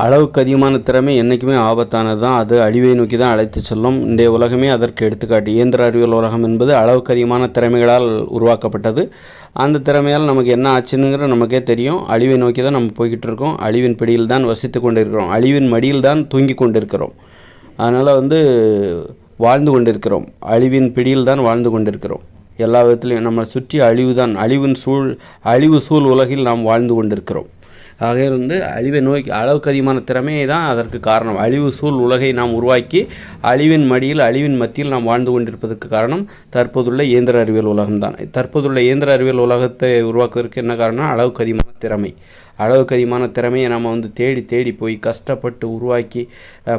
அளவுக்கு அதிகமான திறமை என்றைக்குமே ஆபத்தானது தான் அது அழிவை நோக்கி தான் அழைத்து செல்லும். இன்றைய உலகமே அதற்கு எடுத்துக்காட்டு. இயந்திர அறிவியல் உலகம் என்பது அளவுக்கு அதிகமான திறமைகளால் உருவாக்கப்பட்டது. அந்த திறமையால் நமக்கு என்ன ஆச்சுங்கிற நமக்கே தெரியும். அழிவை நோக்கி தான் நம்ம போய்கிட்டு இருக்கோம் அழிவின் பிடியில் தான் வசித்து கொண்டிருக்கிறோம். அழிவின் மடியில் தான் தூங்கி கொண்டிருக்கிறோம். அதனால் வந்து வாழ்ந்து கொண்டிருக்கிறோம். அழிவின் பிடியில் தான் வாழ்ந்து கொண்டிருக்கிறோம். எல்லா விதத்திலையும் நம்மளை சுற்றி அழிவு தான் அழிவின் சூழ் அழிவு சூழ் உலகில் நாம் வாழ்ந்து கொண்டிருக்கிறோம். ஆகவே வந்து அழிவை நோக்கி அளவுக்கு அதிகமான திறமையே தான் அதற்கு காரணம். அழிவு சூழ் உலகை நாம் உருவாக்கி அழிவின் மடியில் அழிவின் மத்தியில் நாம் வாழ்ந்து கொண்டிருப்பதற்கு காரணம் தற்போதுள்ள இயந்திர அறிவியல் உலகம்தான் தற்போதுள்ள இயந்திர அறிவியல் உலகத்தை உருவாக்குவதற்கு என்ன காரணம் அளவுக்கு அதிகமான திறமை. அளவுக்கு அதிகமான திறமையை நம்ம வந்து தேடி தேடி போய் கஷ்டப்பட்டு உருவாக்கி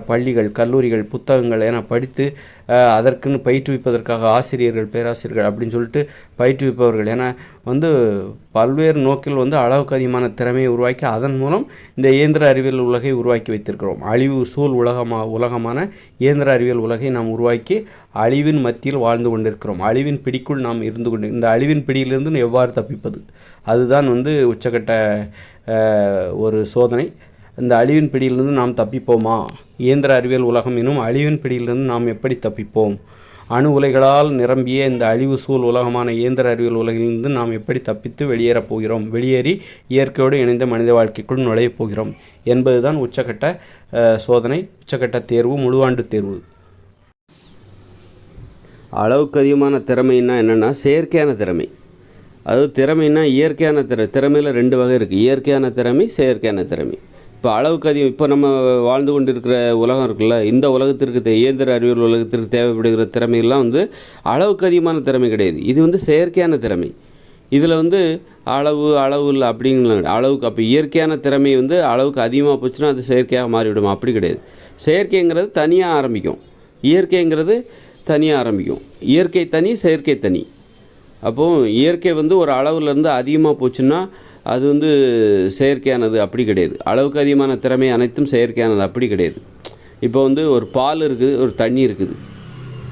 பள்ளிகள் கல்லூரிகள் புத்தகங்கள் என படித்து அதற்குன்னு பயிற்றுவிப்பதற்காக ஆசிரியர்கள் பேராசிரியர்கள் அப்படின்னு சொல்லிட்டு பயிற்றுவிப்பவர்கள் என வந்து பல்வேறு நோக்கில் வந்து அளவுக்கு அதிகமான திறமையை உருவாக்கி அதன் மூலம் இந்த இயந்திர அறிவியல் உலகை உருவாக்கி வைத்திருக்கிறோம். அழிவு சூழ் உலகமா உலகமான இயந்திர அறிவியல் உலகை நாம் உருவாக்கி அழிவின் மத்தியில் வாழ்ந்து கொண்டிருக்கிறோம். அழிவின் பிடிக்குள் நாம் இருந்து கொண்டு இந்த அழிவின் பிடியிலிருந்து எவ்வாறு தப்பிப்பது? அதுதான் வந்து உச்சக்கட்ட ஒரு சோதனை. இந்த அழிவின் பிடியிலிருந்து நாம் தப்பிப்போமா? இயந்திர அறிவியல் உலகம் எனும் அழிவின் பிடியிலிருந்து நாம் எப்படி தப்பிப்போம்? அணு உலைகளால் நிரம்பிய இந்த அழிவு சூழ் உலகமான இயந்திர அறிவியல் உலகிலிருந்து நாம் எப்படி தப்பித்து வெளியேறப் போகிறோம்? வெளியேறி இயற்கையோடு இணைந்த மனித வாழ்க்கைக்குள் நுழையப் போகிறோம். என்பதுதான் உச்சக்கட்ட சோதனை உச்சக்கட்ட தேர்வு முழுவாண்டு தேர்வு. அளவுக்கு அதிகமான திறமைன்னா என்னென்னா செயற்கையான திறமை. அது திறமைன்னா இயற்கையான திற திறமையில் ரெண்டு வகை இருக்குது இயற்கையான திறமை செயற்கையான திறமை. இப்போ அளவுக்கு அதிகம். இப்போ நம்ம வாழ்ந்து கொண்டு இருக்கிற உலகம் இருக்குல்ல இந்த உலகத்திற்கு இயந்திர அறிவியல் உலகத்திற்கு தேவைப்படுகிற திறமைகள்லாம் வந்து அளவுக்கு அதிகமான திறமை கிடையாது. இது வந்து செயற்கையான திறமை. இதில் வந்து அளவு அளவு இல்லை அப்படிங்கிற அளவுக்கு அப்போ இயற்கையான திறமை வந்து அளவுக்கு அதிகமாக போச்சுன்னா அது செயற்கையாக மாறிவிடும். அப்படி கிடையாது. செயற்கைங்கிறது தனியாக ஆரம்பிக்கும். இயற்கைங்கிறது தனியாக ஆரம்பிக்கும். இயற்கை தனி செயற்கை தனி. அப்போது இயற்கை வந்து ஒரு அளவுலேருந்து அதிகமாக போச்சுன்னா அது வந்து செயற்கையானது அப்படி கிடையாது. அளவுக்கு அதிகமான திறமை அனைத்தும் செயற்கையானது அப்படி கிடையாது. இப்போ வந்து ஒரு பால் இருக்குது ஒரு தண்ணி இருக்குது.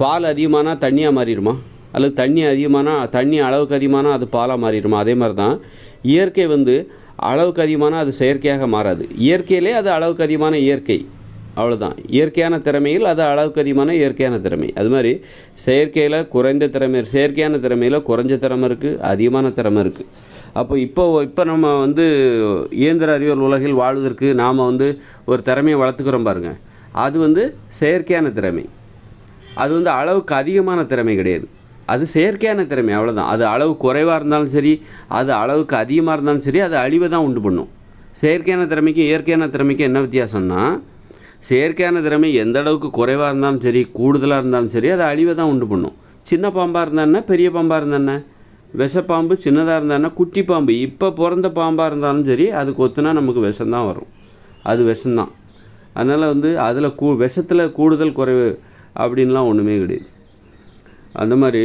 பால் அதிகமானால் தண்ணியாக மாறிடுமா? அல்லது தண்ணி அதிகமானால் தண்ணி அளவுக்கு அதிகமானால் அது பாலாக மாறிடுமா? அதே மாதிரி தான் இயற்கை வந்து அளவுக்கு அதிகமானால் அது செயற்கையாக மாறாது. இயற்கையிலே அது அளவுக்கு அதிகமான இயற்கை. அவ்வளோதான் இயற்கையான திறமையில் அது அளவுக்கு அதிகமான இயற்கையான திறமை. அது மாதிரி செயற்கையில் குறைந்த திறமை செயற்கையான திறமையில் குறைஞ்ச திறமை இருக்குது அதிகமான திறமை இருக்குது அப்போ இப்போ இப்போ நம்ம வந்து இயந்திர அறிவியல் உலகில் வாழ்வதற்கு நாம் வந்து ஒரு திறமையை வளர்த்துக்கிறோம் பாருங்கள் அது வந்து செயற்கையான திறமை. அது வந்து அளவுக்கு அதிகமான திறமை கிடையாது. அது செயற்கையான திறமை அவ்வளோதான் அது அளவு குறைவாக இருந்தாலும் சரி அது அளவுக்கு அதிகமாக இருந்தாலும் சரி அது அழிவை தான் உண்டு பண்ணும். செயற்கையான திறமைக்கும் இயற்கையான திறமைக்கும் என்ன வித்தியாசம்னா செயற்கையான திறமை எந்த அளவுக்கு குறைவாக இருந்தாலும் சரி கூடுதலாக இருந்தாலும் சரி அது அழிவை தான் உண்டு பண்ணும். சின்ன பாம்பாக இருந்தான்னா பெரிய பாம்பாக இருந்தானே விஷப்பாம்பு சின்னதாக இருந்தான்னா குட்டி பாம்பு. இப்போ பிறந்த பாம்பாக இருந்தாலும் சரி அது கொத்துனா நமக்கு விஷம்தான் வரும். அது விஷம்தான் அதனால் வந்து அதில் கூ விஷத்தில் கூடுதல் குறைவு அப்படின்லாம் ஒன்றுமே கிடையாது. அந்த மாதிரி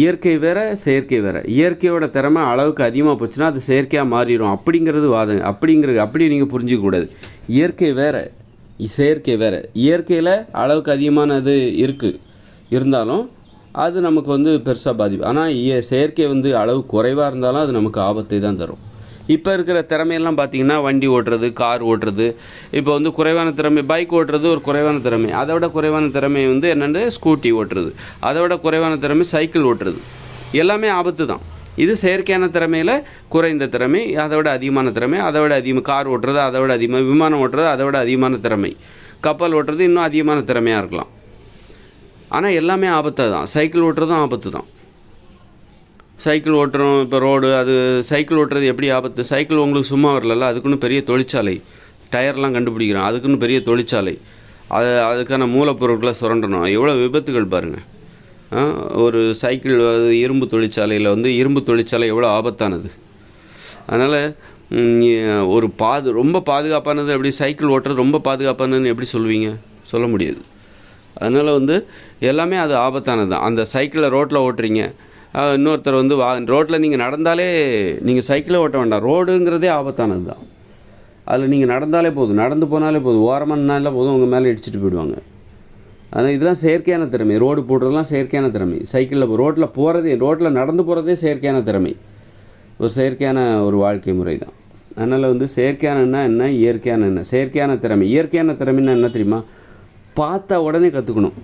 இயற்கை வேற செயற்கை வேற. இயற்கையோட திறமை அளவுக்கு அதிகமாக போச்சுன்னா அது செயற்கையாக மாறிடும் அப்படிங்கிறது வாதம். அப்படிங்கிறது அப்படி நீங்கள் புரிஞ்சிக்கக்கூடாது இயற்கை வேறு. செயற்கை வேறு. இயற்கையில் அளவுக்கு அதிகமானது இருக்குது இருந்தாலும் அது நமக்கு வந்து பெருசாக பாதிப்பு. ஆனால் இய செயற்கை வந்து அளவு குறைவாக இருந்தாலும் அது நமக்கு ஆபத்தை தான் தரும். இப்போ இருக்கிற திறமையெல்லாம் பார்த்தீங்கன்னா வண்டி ஓட்டுறது கார் ஓட்டுறது. இப்போ வந்து குறைவான திறமை பைக் ஓட்டுறது ஒரு குறைவான திறமை. அதை விட குறைவான திறமை வந்து என்னென்னு? ஸ்கூட்டி ஓட்டுறது. அதை விட குறைவான திறமை சைக்கிள் ஓட்டுறது. எல்லாமே ஆபத்து தான். இது செயற்கையான திறமையில் குறைந்த திறமை அதை விட அதிகமான திறமை அதை விட அதிகமாக கார் ஓட்டுறது அதை விட அதிகமாக விமானம் ஓட்டுறது அதை விட அதிகமான திறமை. கப்பல் ஓட்டுறது இன்னும் அதிகமான திறமையாக இருக்கலாம். ஆனால் எல்லாமே ஆபத்து தான். சைக்கிள் ஓட்டுறதும் ஆபத்து தான். சைக்கிள் ஓட்டுறோம் இப்போ ரோடு அது சைக்கிள் ஓட்டுறது எப்படி ஆபத்து? சைக்கிள் உங்களுக்கு சும்மா வரலல்ல அதுக்குன்னு பெரிய தொழிற்சாலை. டயர்லாம் கண்டுபிடிக்கிறோம் அதுக்குன்னு பெரிய தொழிற்சாலை. அது அதுக்கான மூலப்பொருட்களை சுரண்டணும். எவ்வளோ விபத்துகள் பாருங்கள் ஒரு சைக்கிள் அது இரும்பு தொழிற்சாலையில் வந்து இரும்பு தொழிற்சாலை எவ்வளோ ஆபத்தானது? அதனால் ஒரு பாது ரொம்ப பாதுகாப்பானது எப்படி சைக்கிள் ஓட்டுறது ரொம்ப பாதுகாப்பானதுன்னு எப்படி சொல்லுவீங்க? சொல்ல முடியாது. அதனால் வந்து எல்லாமே அது ஆபத்தானது தான். அந்த சைக்கிளை ரோட்டில் ஓட்டுறீங்க. இன்னொருத்தர் வந்து வா ரோட்டில் நீங்கள் நடந்தாலே நீங்கள் சைக்கிளை ஓட்ட வேண்டாம். ரோடுங்கிறதே ஆபத்தானது தான். அதில் நீங்கள் நடந்தாலே போதும். நடந்து போனாலே போதும். ஓரமாக நின்னாலே போதும். உங்கள் மேலே இடிச்சிட்டு போயிடுவாங்க. ஆனால் இதெல்லாம் செயற்கையான திறமை. ரோடு போடுறதெல்லாம் செயற்கையான திறமை. சைக்கிளில் ரோட்டில் போகிறதே ரோட்டில் நடந்து போகிறதே செயற்கையான திறமை. ஒரு செயற்கையான ஒரு வாழ்க்கை முறை தான் அதனால் வந்து செயற்கையானன்னா என்ன? இயற்கையான என்ன? செயற்கையான திறமை. இயற்கையான திறமைன்னா என்ன தெரியுமா? பார்த்தா உடனே கற்றுக்கணும்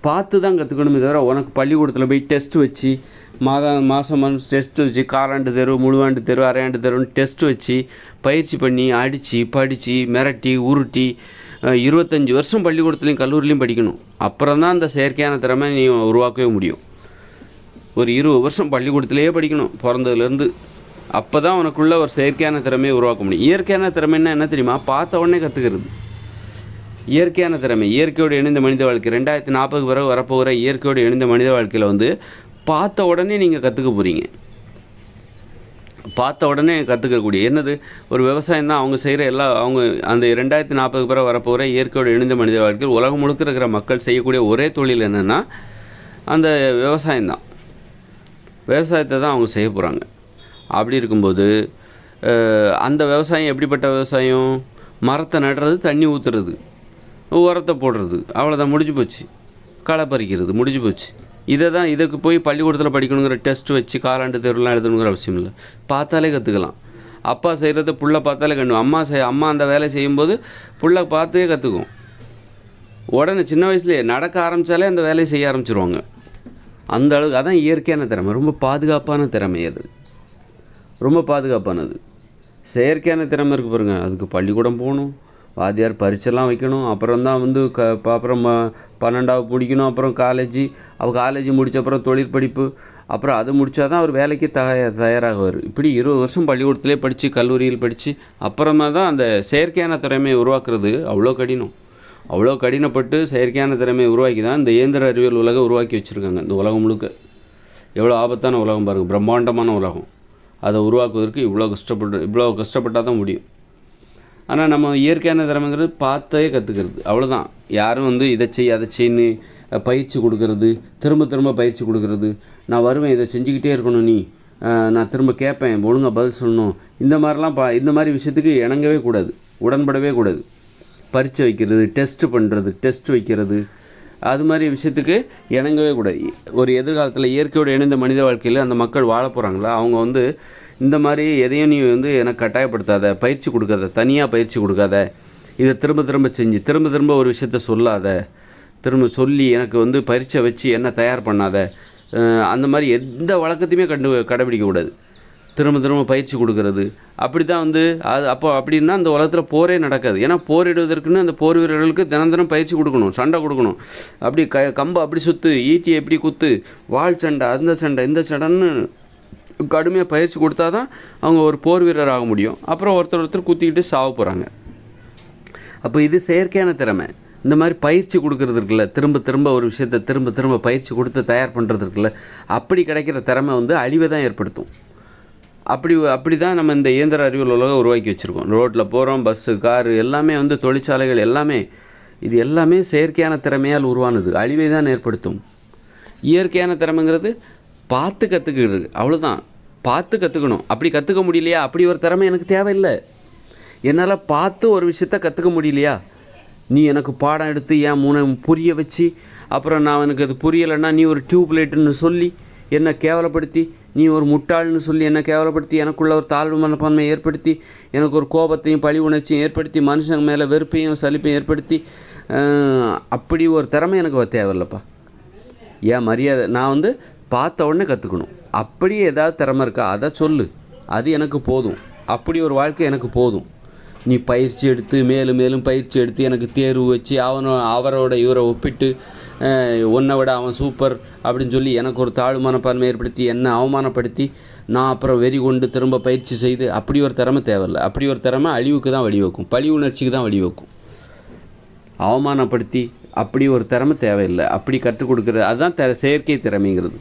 பார்த்து தான் கற்றுக்கணுமே தவிர உனக்கு பள்ளிக்கூடத்தில் போய் டெஸ்ட் வச்சு மாதம் மாதம் மாதம் டெஸ்ட் வச்சு காலாண்டு தெரு முழுவாண்டு தெரு அரையாண்டு தெருன்னு டெஸ்ட் வச்சு பயிற்சி பண்ணி அடித்து படித்து மிரட்டி உருட்டி இருபத்தஞ்சி வருஷம் பள்ளிக்கூடத்துலையும் கல்லூரிலையும் படிக்கணும். அப்புறம் தான் அந்த செயற்கையான திறமை நீ உருவாக்கவே முடியும். ஒரு இருபது வருஷம் பள்ளிக்கூடத்திலேயே படிக்கணும் பிறந்ததுலேருந்து. அப்போ தான் உனக்குள்ள ஒரு செயற்கையான திறமையை உருவாக்க முடியும். இயற்கையான திறமைன்னா என்ன தெரியுமா? பார்த்த உடனே கற்றுக்கிறது இயற்கையான திறமை இயற்கையோடு இணைந்த மனித வாழ்க்கை. ரெண்டாயிரத்தி நாற்பதுக்கு பிறகு வரப்போகிற இயற்கையோடு இணைந்த மனித வாழ்க்கையில் வந்து பார்த்த உடனே நீங்கள் கற்றுக்க போகிறீங்க பார்த்த உடனே கற்றுக்கக்கூடிய என்னது? ஒரு விவசாயம் தான் அவங்க செய்கிற எல்லா அவங்க அந்த ரெண்டாயிரத்தி நாற்பதுக்கு பிறகு வரப்போகிற இயற்கையோடு இணைந்த மனித வாழ்க்கையில் உலகம் முழுக்க இருக்கிற மக்கள் செய்யக்கூடிய ஒரே தொழில் என்னென்னா அந்த விவசாயம் தான். விவசாயத்தை தான் அவங்க செய்ய போகிறாங்க அப்படி இருக்கும்போது அந்த விவசாயம் எப்படிப்பட்ட விவசாயம்? மரத்தை நடுறது தண்ணி ஊற்றுறது உரத்தை போடுறது அவ்வளோதான் முடிஞ்சு போச்சு. களை பறிக்கிறது முடிஞ்சு போச்சு. இதை தான் இதுக்கு போய் பள்ளிக்கூடத்தில் படிக்கணுங்கிற டெஸ்ட் வச்சு காலாண்டு தேர்வுலாம் எழுதணுங்கிற அவசியம் இல்லை. பார்த்தாலே கற்றுக்கலாம் அப்பா செய்கிறத புள்ள பார்த்தாலே கண்டு அம்மா செய் அம்மா அந்த வேலை செய்யும்போது புள்ள பார்த்தே கற்றுக்கும் உடனே சின்ன வயசுலேயே நடக்க ஆரம்பித்தாலே அந்த வேலையை செய்ய ஆரம்பிச்சிருவாங்க. அந்த அளவுக்கு அதான் இயற்கையான திறமை. ரொம்ப பாதுகாப்பான திறமை அது. ரொம்ப பாதுகாப்பானது. செயற்கையான திறமை இருக்குது பாருங்கள் அதுக்கு பள்ளிக்கூடம் போகணும். வாத்தியார் பரீட்சைலாம் வைக்கணும். அப்புறம் தான் வந்து க அப்புறம் பன்னெண்டாவது முடிக்கணும். அப்புறம் காலேஜ் அவ காலேஜ் முடித்த அப்புறம் தொழிற்படிப்பு அப்புறம் அது முடித்தா தான் அவர் வேலைக்கு தயார் தயாராகுவார். இப்படி இருபது வருஷம் பள்ளிக்கூடத்திலே படித்து கல்லூரியில் படித்து அப்புறமா தான் அந்த செயற்கையான திறமையை உருவாக்குறது அவ்வளோ கடினம். அவ்வளோ கடினப்பட்டு செயற்கையான திறமையை உருவாக்கி தான் இந்த இயந்திர அறிவியல் உலகம் உருவாக்கி வச்சுருக்காங்க இந்த உலகம் முழுக்க. எவ்வளோ ஆபத்தான உலகம் பாருங்கள் பிரம்மாண்டமான உலகம். அதை உருவாக்குவதற்கு இவ்வளோ கஷ்டப்பட்டு இவ்வளோ கஷ்டப்பட்டால் தான் முடியும். ஆனால் நம்ம இயற்கையான திறமைங்கிறது பார்த்தே கற்றுக்கிறது அவ்வளோதான் யாரும் வந்து இதை செய் அதை செய்ன்னு பயிற்சி கொடுக்கறது திரும்ப திரும்ப பயிற்சி கொடுக்கறது. நான் வருவேன் இதை செஞ்சுக்கிட்டே இருக்கணும் நீ. நான் திரும்ப கேட்பேன் ஒழுங்கா பதில் சொல்லணும். இந்த மாதிரிலாம் பா இந்த மாதிரி விஷயத்துக்கு இணங்கவே கூடாது. உடன்படவே கூடாது. பரீட்சை வைக்கிறது டெஸ்ட் பண்ணுறது டெஸ்ட் வைக்கிறது. அது மாதிரி விஷயத்துக்கு இணங்கவே கூடாது. ஒரு எதிர்காலத்தில் இயற்கையோடு இணைந்த மனித வாழ்க்கையில் அந்த மக்கள் வாழ போகிறாங்களா அவங்க வந்து இந்த மாதிரி எதையும் நீ வந்து எனக்கு கட்டாயப்படுத்தாத பயிற்சி கொடுக்காத தனியாக பயிற்சி கொடுக்காத இதை திரும்ப திரும்ப செஞ்சு திரும்ப திரும்ப ஒரு விஷயத்த சொல்லாத திரும்ப சொல்லி எனக்கு வந்து பரீட்சை வச்சு என்ன தயார் பண்ணாத அந்த மாதிரி எந்த வழக்கத்தையுமே கண்டு கடைபிடிக்கக்கூடாது திரும்ப திரும்ப பயிற்சி கொடுக்கறது. அப்படி தான் வந்து அது அப்போ அப்படின்னா அந்த உலகத்தில் போரே நடக்காது. ஏன்னா போரிடுவதற்குன்னு அந்த போர் வீரர்களுக்கு தினம் தினம் பயிற்சி கொடுக்கணும் சண்டை கொடுக்கணும். அப்படி க கம்பு அப்படி சுற்று ஈட்டி எப்படி குத்து வாள் சண்டை அந்த சண்டை இந்த சண்டைன்னு கடுமையாக பயிற்சி கொடுத்தா தான் அவங்க ஒரு போர் வீரர் ஆக முடியும். அப்புறம் ஒருத்தர் ஒருத்தர் குத்திக்கிட்டு சாவ போகிறாங்க அப்போ இது செயற்கையான திறமை. இந்த மாதிரி பயிற்சி கொடுக்கறது இருக்குல்ல திரும்ப திரும்ப ஒரு விஷயத்தை திரும்ப திரும்ப பயிற்சி கொடுத்து தயார் பண்ணுறது இருக்குல்ல அப்படி கிடைக்கிற திறமை வந்து அழிவை தான் ஏற்படுத்தும். அப்படி அப்படி தான் நம்ம இந்த இயந்திர அறிவியல் உலகம் உருவாக்கி வச்சுருக்கோம். ரோட்டில் போகிறோம் பஸ்ஸு காரு எல்லாமே வந்து தொழிற்சாலைகள் எல்லாமே இது எல்லாமே செயற்கையான திறமையால் உருவானது. அழிவை தான் ஏற்படுத்தும். இயற்கையான திறமைங்கிறது பார்த்து கற்றுக்கிறது அவ்வளோதான் பார்த்து கற்றுக்கணும் அப்படி கற்றுக்க முடியலையா? அப்படி ஒரு திறமை எனக்கு தேவையில்லை. என்னால் பார்த்து ஒரு விஷயத்த கற்றுக்க முடியலையா? நீ எனக்கு பாடம் எடுத்து என் மூணு புரிய வச்சு அப்புறம் நான் எனக்கு அது புரியலைன்னா நீ ஒரு டியூப் லைட்டுன்னு சொல்லி என்னை கேவலப்படுத்தி நீ ஒரு முட்டாள்னு சொல்லி என்னை கேவலப்படுத்தி எனக்குள்ள ஒரு தாழ்வு மனப்பான்மை ஏற்படுத்தி எனக்கு ஒரு கோபத்தையும் பழி உணர்ச்சியும் ஏற்படுத்தி மனுஷங்க மேலே வெறுப்பையும் சலிப்பையும் ஏற்படுத்தி அப்படி ஒரு திறமை எனக்கு தேவையில்லப்பா. ஏன் மரியாதை? நான் வந்து பார்த்த உடனே கற்றுக்கணும் அப்படியே ஏதாவது திறமை இருக்கா? அதை சொல்லு. அது எனக்கு போதும். அப்படி ஒரு வாழ்க்கை எனக்கு போதும். நீ பயிற்சி எடுத்து மேலும் மேலும் பயிற்சி எடுத்து எனக்கு தேர்வு வச்சு அவனை அவரோட இவரை ஒப்பிட்டு உன்னை விட அவன் சூப்பர் அப்படின்னு சொல்லி எனக்கு ஒரு தாழ்வு மனப்பான்மை ஏற்படுத்தி என்னை அவமானப்படுத்தி நான் அப்புறம் வெறி கொண்டு திரும்ப பயிற்சி செய்து அப்படி ஒரு திறமை தேவையில்லை. அப்படி ஒரு திறமை அழிவுக்கு தான் வழிவகுக்கும். பழி உணர்ச்சிக்கு தான் வழிவகுக்கும். அவமானப்படுத்தி அப்படி ஒரு திறமை தேவையில்லை. அப்படி கற்றுக் கொடுக்குறது அதுதான் த செயற்கை திறமைங்கிறது.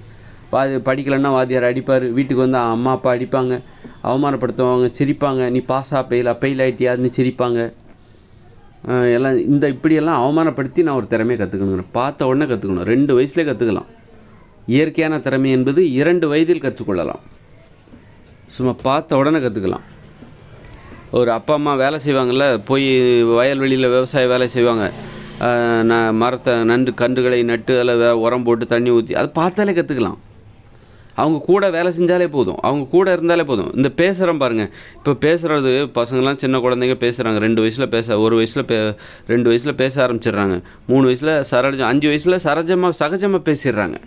வாதி படிக்கலைன்னா வாத்தியார் அடிப்பார். வீட்டுக்கு வந்து அம்மா அப்பா அடிப்பாங்க. அவமானப்படுத்துவாங்க சிரிப்பாங்க. நீ பாஸா பெயில் பெயில் ஆகிட்டியாதுன்னு சிரிப்பாங்க. எல்லாம் இந்த இப்படியெல்லாம் அவமானப்படுத்தி நான் ஒரு திறமையை கற்றுக்கணுங்கிறேன் பார்த்த உடனே கற்றுக்கணும் ரெண்டு வயசுலேயே கற்றுக்கலாம் இயற்கையான திறமை என்பது இரண்டு வயதில் கற்றுக்கொள்ளலாம். சும்மா பார்த்த உடனே கற்றுக்கலாம் ஒரு அப்பா அம்மா வேலை செய்வாங்கள்ல போய் வயல்வெளியில் விவசாய வேலை செய்வாங்க. நான் மரத்தை நண்டு கன்றுகளை நட்டு அதில் வே- உரம் போட்டு தண்ணி ஊற்றி அதை பார்த்தாலே கற்றுக்கலாம் அவங்க கூட வேலை செஞ்சாலே போதும். அவங்க கூட இருந்தாலே போதும். இந்த பேசுகிறோம் பாருங்கள் இப்போ பேசுகிறது பசங்களாம் சின்ன குழந்தைங்க பேசுகிறாங்க ரெண்டு வயசில் பேச ஒரு வயசில் பே ரெண்டு வயசில் பேச ஆரம்பிச்சிடுறாங்க. மூணு வயசில் சரஜம் அஞ்சு வயசில் சரஜமாக சகஜமாக பேசிடுறாங்க.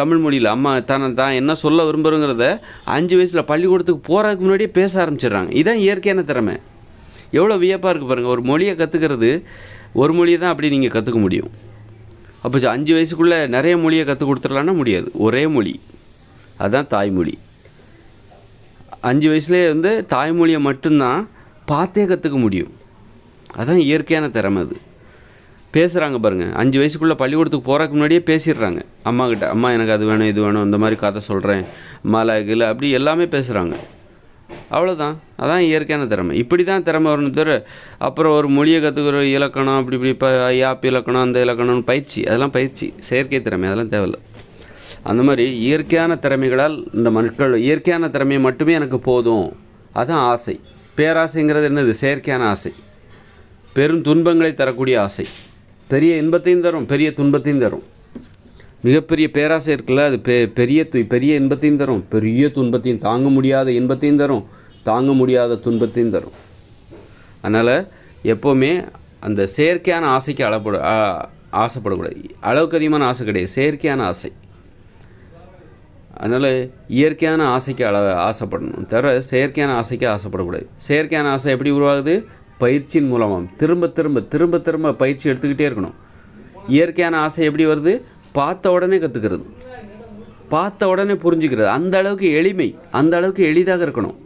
தமிழ் மொழியில் அம்மா தான் தான் என்ன சொல்ல விரும்புகிறோங்கிறத அஞ்சு வயசில் பள்ளிக்கூடத்துக்கு போகிறதுக்கு முன்னாடியே பேச ஆரம்பிச்சிடுறாங்க. இதுதான் இயற்கையான திறமை. எவ்வளோ வியப்பாக இருக்குது பாருங்கள் ஒரு மொழியை கற்றுக்கிறது ஒரு மொழியை தான் அப்படி நீங்கள் கற்றுக்க முடியும். அப்போ அஞ்சு வயசுக்குள்ளே நிறைய மொழியை கற்றுக் கொடுத்துடலான்னா முடியாது. ஒரே மொழி. அதுதான் தாய்மொழி. அஞ்சு வயசுலேயே வந்து தாய்மொழியை மட்டும்தான் பார்த்தே கற்றுக்க முடியும். அதுதான் இயற்கையான திறமை அது. பேசுகிறாங்க பாருங்கள் அஞ்சு வயசுக்குள்ளே பள்ளிக்கூடத்துக்கு போகிறதுக்கு முன்னாடியே பேசிடுறாங்க. அம்மா கிட்ட அம்மா எனக்கு அது வேணும் இது வேணும் இந்த மாதிரி கதை சொல்கிறேன் மலை கிளை அப்படி எல்லாமே பேசுகிறாங்க அவ்வளோதான் அதான் இயற்கையான திறமை. இப்படி தான் திறமை வரணும் தவிர அப்புறம் ஒரு மொழியை கற்றுக்கிற இலக்கணம் அப்படி இப்படி இப்போ யாப் இலக்கணம் அந்த இலக்கணம்னு பயிற்சி. அதெல்லாம் பயிற்சி. செயற்கை திறமை. அதெல்லாம் தேவையில்லை. அந்த மாதிரி இயற்கையான திறமைகளால் இந்த மக்கள் இயற்கையான திறமை மட்டுமே எனக்கு போதும். அதுதான் ஆசை. பேராசைங்கிறது என்னது? செயற்கையான ஆசை. பெரும் துன்பங்களை தரக்கூடிய ஆசை. பெரிய இன்பத்தையும் தரும் பெரிய துன்பத்தையும் தரும். மிகப்பெரிய பேராசை இருக்குல்ல அது பெ பெரிய து பெரிய இன்பத்தையும் தரும். பெரிய துன்பத்தையும் தாங்க முடியாத இன்பத்தையும் தரும். தாங்க முடியாத துன்பத்தையும் தரும். அதனால் எப்போவுமே அந்த செயற்கையான ஆசைக்கு அளப்பட ஆசைப்படக்கூடாது. அளவுக்கு அதிகமான ஆசை கிடையாது. செயற்கையான ஆசை. அதனால் இயற்கையான ஆசைக்கு அள ஆசைப்படணும். தவிர செயற்கையான ஆசைக்கு ஆசைப்படக்கூடாது. செயற்கையான ஆசை எப்படி உருவாகுது? பயிற்சியின் மூலமாக திரும்ப திரும்ப திரும்ப திரும்ப பயிற்சி எடுத்துக்கிட்டே இருக்கணும். இயற்கையான ஆசை எப்படி வருது? பார்த்த உடனே கற்றுக்கிறது பார்த்த உடனே புரிஞ்சுக்கிறது. அந்த அளவுக்கு எளிமை அந்த அளவுக்கு எளிதாக இருக்கணும்.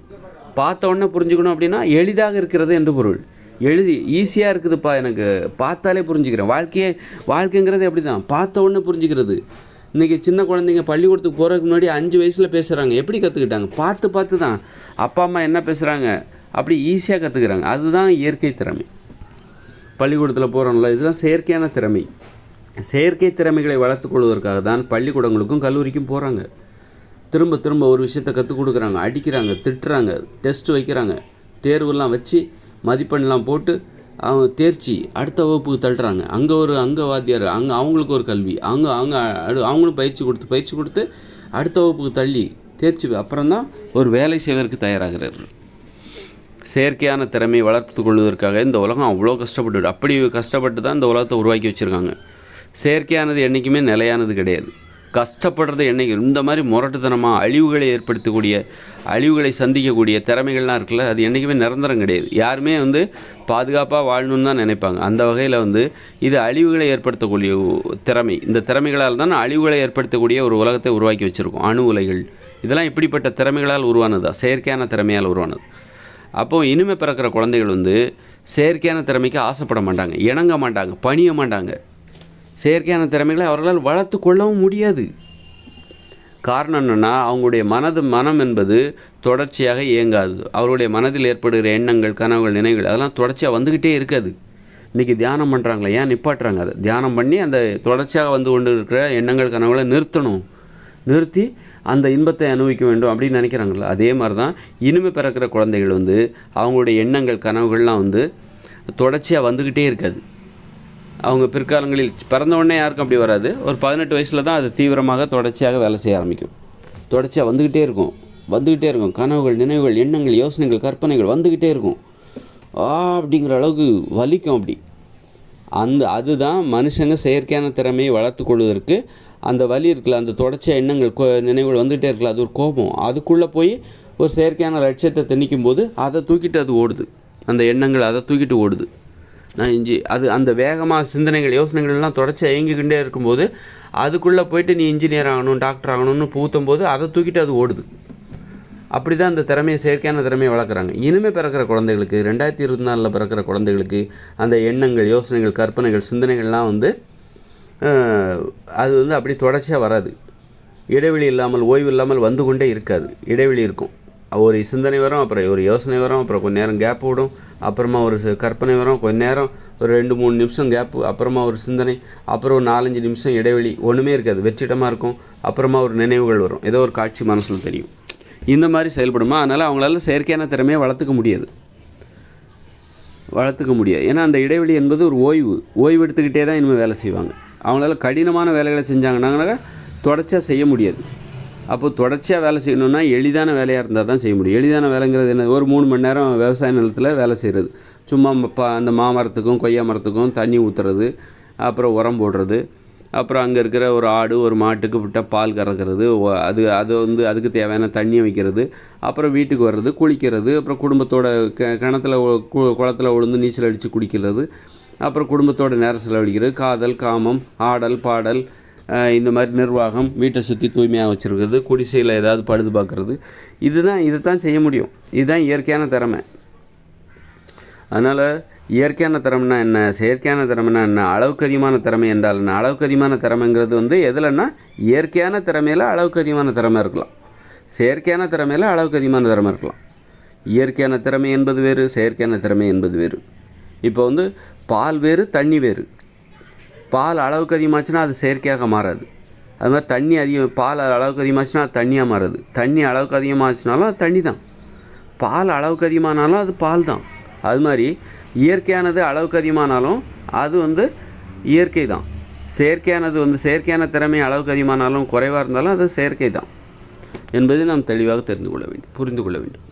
பார்த்த உடனே புரிஞ்சுக்கணும் அப்படின்னா எளிதாக இருக்கிறது என்று பொருள். எழுதி ஈஸியாக இருக்குதுப்பா எனக்கு. பார்த்தாலே புரிஞ்சுக்கிறேன். வாழ்க்கையே வாழ்க்கைங்கிறது எப்படி தான் பார்த்த உடனே புரிஞ்சுக்கிறது. இன்றைக்கி சின்ன குழந்தைங்க பள்ளிக்கூடத்துக்கு போகிறதுக்கு முன்னாடி அஞ்சு வயசில் பேசுகிறாங்க எப்படி கற்றுக்கிட்டாங்க பார்த்து பார்த்து தான். அப்பா அம்மா என்ன பேசுகிறாங்க அப்படி ஈஸியாக கற்றுக்குறாங்க அதுதான் இயற்கை திறமை. பள்ளிக்கூடத்தில் போகிறோம்ல இதுதான் செயற்கையான திறமை. செயற்கை திறமைகளை வளர்த்துக் கொள்வதற்காக தான் பள்ளிக்கூடங்களுக்கும் கல்லூரிக்கும் போகிறாங்க திரும்ப திரும்ப ஒரு விஷயத்தை கற்றுக் கொடுக்குறாங்க. அடிக்கிறாங்க திட்டுறாங்க டெஸ்ட் வைக்கிறாங்க. தேர்வெல்லாம் வச்சு மதிப்பெண்லாம் போட்டு அவங்க தேர்ச்சி அடுத்த வகுப்புக்கு தள்ளுறாங்க. அங்கே ஒரு அங்கே வாத்தியார் அங்கே அவங்களுக்கு ஒரு கல்வி அவங்க அவங்க அடு- அவங்களும் பயிற்சி கொடுத்து பயிற்சி கொடுத்து அடுத்த வகுப்புக்கு தள்ளி தேர்ச்சி அப்புறம் தான் ஒரு வேலை செய்வதற்கு தயாராகிறார்கள் செயற்கையான திறமையை வளர்த்து கொள்வதற்காக இந்த உலகம் அவ்வளோ கஷ்டப்பட்டு அப்படி கஷ்டப்பட்டு தான் இந்த உலகத்தை உருவாக்கி வச்சுருக்காங்க. செயற்கையானது என்றைக்குமே நிலையானது கிடையாது. கஷ்டப்படுறது என்னைக்கு இந்த மாதிரி முரட்டுத்தனமாக அழிவுகளை ஏற்படுத்தக்கூடிய அழிவுகளை சந்திக்கக்கூடிய திறமைகள்லாம் இருக்குல்ல அது என்றைக்குமே நிரந்தரம் கிடையாது. யாருமே வந்து பாதுகாப்பாக வாழணும்னு தான் நினைப்பாங்க. அந்த வகையில் வந்து இது அழிவுகளை ஏற்படுத்தக்கூடிய திறமை. இந்த திறமைகளால் தான் அழிவுகளை ஏற்படுத்தக்கூடிய ஒரு உலகத்தை உருவாக்கி வச்சுருக்கோம். அணு உலைகள். இதெல்லாம் இப்படிப்பட்ட திறமைகளால் உருவானதா? செயற்கையான திறமையால் உருவானது. அப்போது இனிமே பிறக்கிற குழந்தைகள் வந்து செயற்கையான திறமைக்கு ஆசைப்பட மாட்டாங்க. இணங்க மாட்டாங்க. பணிய மாட்டாங்க. செயற்கையான திறமைகளை அவர்களால் வளர்த்து கொள்ளவும் முடியாது. காரணம் என்னென்னா அவங்களுடைய மனது மனம் என்பது தொடர்ச்சியாக இயங்காது. அவருடைய மனதில் ஏற்படுகிற எண்ணங்கள் கனவுகள் நினைவுகள் அதெல்லாம் தொடர்ச்சியாக வந்துக்கிட்டே இருக்காது. இன்றைக்கி தியானம் பண்ணுறாங்களே ஏன் நிப்பாட்டுறாங்க? அதை தியானம் பண்ணி அந்த தொடர்ச்சியாக வந்து கொண்டு இருக்கிற எண்ணங்கள் கனவுகளை நிறுத்தணும். நிறுத்தி அந்த இன்பத்தை அனுபவிக்க வேண்டும் அப்படின்னு நினைக்கிறாங்களா அதே மாதிரி தான் இனிமே பிறக்கிற குழந்தைகள் வந்து அவங்களுடைய எண்ணங்கள் கனவுகள்லாம் வந்து தொடர்ச்சியாக வந்துக்கிட்டே இருக்காது. அவங்க பிற்காலங்களில் பிறந்த உடனே யாருக்கும் அப்படி வராது. ஒரு பதினெட்டு வயசில் தான் அது தீவிரமாக தொடர்ச்சியாக வேலை செய்ய ஆரம்பிக்கும். தொடர்ச்சியாக வந்துக்கிட்டே இருக்கும். வந்துக்கிட்டே இருக்கும். கனவுகள் நினைவுகள் எண்ணங்கள் யோசனைகள் கற்பனைகள் வந்துக்கிட்டே இருக்கும். ஆ அப்படிங்கிற அளவுக்கு வலிக்கும் அப்படி. அந்த அதுதான் மனுஷங்க செயற்கையான திறமையை வளர்த்து கொள்வதற்கு அந்த வலி இருக்குல்ல அந்த தொடர்ச்சியாக எண்ணங்கள் நினைவுகள் வந்துகிட்டே இருக்குல்ல அது ஒரு கோபம். அதுக்குள்ளே போய் ஒரு செயற்கையான லட்சியத்தை திணிக்கும் போது அதை தூக்கிட்டு அது ஓடுது. அந்த எண்ணங்கள் அதை தூக்கிட்டு ஓடுது. இஞ்சி அது அந்த வேகமாக சிந்தனைகள் யோசனைகள்லாம் தொடர்ச்சியாக இயங்கிக்கிட்டே இருக்கும்போது அதுக்குள்ளே போயிட்டு நீ இன்ஜினியர் ஆகணும் டாக்டர் ஆகணும்னு பூத்தும் போது அதை தூக்கிட்டு அது ஓடுது. அப்படி தான் அந்த திறமையை செயற்கையான திறமையை வளர்க்குறாங்க. இனிமேல் பிறக்கிற குழந்தைகளுக்கு ரெண்டாயிரத்தி இருபத்தி நாலில் பிறக்கிற குழந்தைகளுக்கு அந்த எண்ணங்கள் யோசனைகள் கற்பனைகள் சிந்தனைகள்லாம் வந்து அது வந்து அப்படி தொடர்ச்சியாக வராது. இடைவெளி இல்லாமல் ஓய்வு இல்லாமல் வந்து கொண்டே இருக்காது. இடைவெளி இருக்கும். ஒரு சிந்தனை வரும் அப்புறம் ஒரு யோசனை வரும் அப்புறம் கொஞ்ச நேரம் கேப் விடும் அப்புறமா ஒரு கற்பனை வரும். கொஞ்ச நேரம் ஒரு ரெண்டு மூணு நிமிஷம் கேப்பு அப்புறமா ஒரு சிந்தனை அப்புறம் ஒரு நாலஞ்சு நிமிஷம் இடைவெளி ஒன்றுமே இருக்காது. வெற்றிடமாக இருக்கும். அப்புறமா ஒரு நினைவுகள் வரும். ஏதோ ஒரு காட்சி மனசில் தெரியும். இந்த மாதிரி செயல்படுமா? அதனால் அவங்களால செயற்கையான திறமையை வளர்த்துக்க முடியாது. வளர்த்துக்க முடியாது. ஏன்னா அந்த இடைவெளி என்பது ஒரு ஓய்வு. ஓய்வு எடுத்துக்கிட்டே தான் இனிமேல் வேலை செய்வாங்க. அவங்களால கடினமான வேலைகளை செஞ்சாங்கன்னாங்கனாக்கா தொடர்ச்சியாக செய்ய முடியாது. அப்போ தொடர்ச்சியாக வேலை செய்யணும்னா எளிதான வேலையாக இருந்தால் தான் செய்ய முடியும். எளிதான வேலைங்கிறது என்ன? ஒரு மூணு மணி நேரம் விவசாய நிலத்தில் வேலை செய்கிறது சும்மா பா அந்த மாமரத்துக்கும் கொய்யா மரத்துக்கும் தண்ணி ஊற்றுறது அப்புறம் உரம் போடுறது அப்புறம் அங்கே இருக்கிற ஒரு ஆடு ஒரு மாட்டுக்கு விட்டால் பால் கறக்கிறது அது அது வந்து அதுக்கு தேவையான தண்ணியை வைக்கிறது அப்புறம் வீட்டுக்கு வர்றது குளிக்கிறது அப்புறம் குடும்பத்தோட க கிணத்துல குளத்தில் கு- குளத்துல விழுந்து நீச்சல் அடித்து குடிக்கிறது அப்புறம் குடும்பத்தோட நேரம் செலவழிக்கிறது காதல் காமம் ஆடல் பாடல் இந்த மாதிரி நிர்வாகம் வீட்டை சுற்றி தூய்மையாக வச்சுருக்கிறது குடிசையில் ஏதாவது பழுது பார்க்குறது. இதுதான் இதை தான் செய்ய முடியும். இதுதான் இயற்கையான திறமை. அதனால் இயற்கையான திறமைனா என்ன? செயற்கையான திறமைனா என்ன? அளவுக்கு அதிகமான திறமை என்றால் என்ன? அளவுக்கு அதிகமான திறமைங்கிறது வந்து எதுலன்னா இயற்கையான திறமையில் அளவுக்கு அதிகமான திறமை இருக்கலாம். செயற்கையான திறமையில் அளவுக்கு அதிகமான திறமை இருக்கலாம். இயற்கையான திறமை என்பது வேறு செயற்கையான திறமை என்பது வேறு. இப்போ வந்து பால் வேறு தண்ணி வேறு. பால் அளவுக்கு அதிகமாச்சுன்னா அது செயற்கையாக மாறாது. அது மாதிரி தண்ணி அதிகம் பால் அளவுக்கு அதிகமாச்சுன்னா அது தண்ணியாக மாறுது. தண்ணி அளவுக்கு அதிகமாச்சுனாலும் அது தண்ணி தான் பால் அளவுக்கு அதிகமானாலும் அது பால் தான் அது மாதிரி இயற்கையானது அளவுக்கு அதிகமானாலும் அது வந்து இயற்கை தான் செயற்கையானது வந்து செயற்கையான திறமை அளவுக்கு அதிகமானாலும் குறைவாக இருந்தாலும் அது செயற்கை தான் என்பதை நாம் தெளிவாக தெரிந்து கொள்ள வேண்டும் புரிந்து கொள்ள வேண்டும்.